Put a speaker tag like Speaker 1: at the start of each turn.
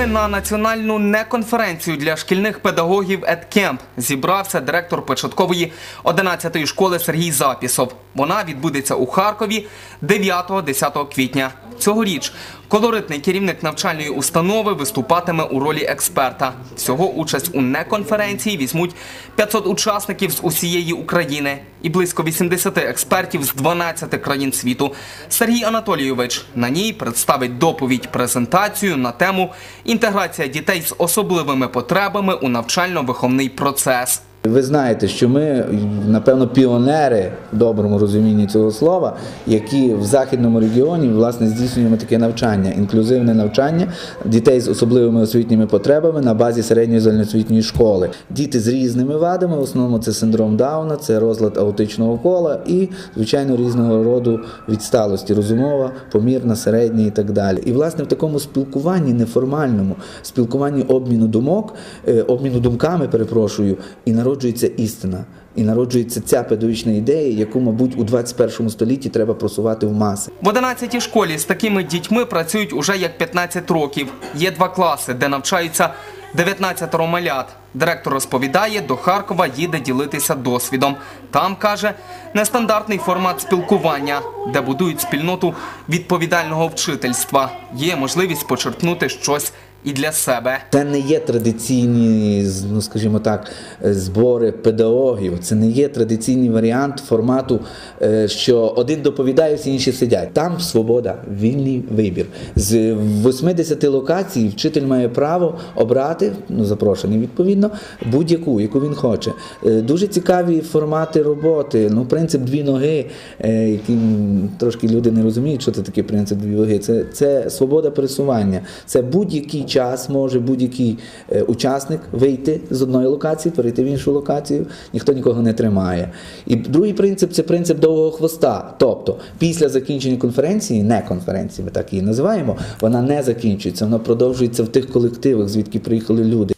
Speaker 1: Вдруге на національну неконференцію для шкільних педагогів «Едкемп» зібрався директор початкової 11-ї школи Сергій Запісов. Вона відбудеться у Харкові 9-10 квітня. Цьогоріч колоритний керівник навчальної установи виступатиме у ролі експерта. Всього участь у неконференції візьмуть 500 учасників з усієї України і близько 80 експертів з 12 країн світу. Сергій Анатолійович на ній представить доповідь презентацію на тему інтеграція дітей з особливими потребами у навчально-виховний процес.
Speaker 2: Ви знаєте, що ми, напевно, піонери в доброму розумінні цього слова, які в західному регіоні власне здійснюємо таке навчання, інклюзивне навчання дітей з особливими освітніми потребами на базі середньої загальноосвітньої школи. Діти з різними вадами, в основному це синдром Дауна, це розлад аутичного кола і, звичайно, різного роду відсталості, розумова, помірна, середня і так далі. І власне в такому спілкуванні неформальному, спілкуванні обміну думок, е, обміну думками, перепрошую, і народжується істина. І народжується ця педагогічна ідея, яку, мабуть, у 21 столітті треба просувати в маси.
Speaker 1: В 11-й школі з такими дітьми працюють уже як 15 років. Є два класи, де навчаються 19 малят. Директор розповідає, до Харкова їде ділитися досвідом. Там каже нестандартний формат спілкування, де будують спільноту відповідального вчительства. Є можливість почерпнути щось і для себе.
Speaker 2: Це не є традиційні, ну скажімо так, е, збори педагогів. Це не є традиційний варіант формату, е, що один доповідає, всі інші сидять. Там свобода, вільний вибір. З 80 локацій вчитель має право обрати, ну запрошений відповідно, будь-яку, яку він хоче. Е, Дуже цікаві формати роботи. Ну, принцип дві ноги, м, трошки люди не розуміють, що це таке принцип дві ноги. Це, це свобода пересування. Це будь-який час може будь-який е, учасник вийти з одної локації, перейти в іншу локацію, ніхто нікого не тримає. І другий принцип це принцип довгого хвоста. Тобто, після закінчення конференції, не конференції, ми так її називаємо, вона не закінчується, вона продовжується в тих колективах, звідки приїхали люди.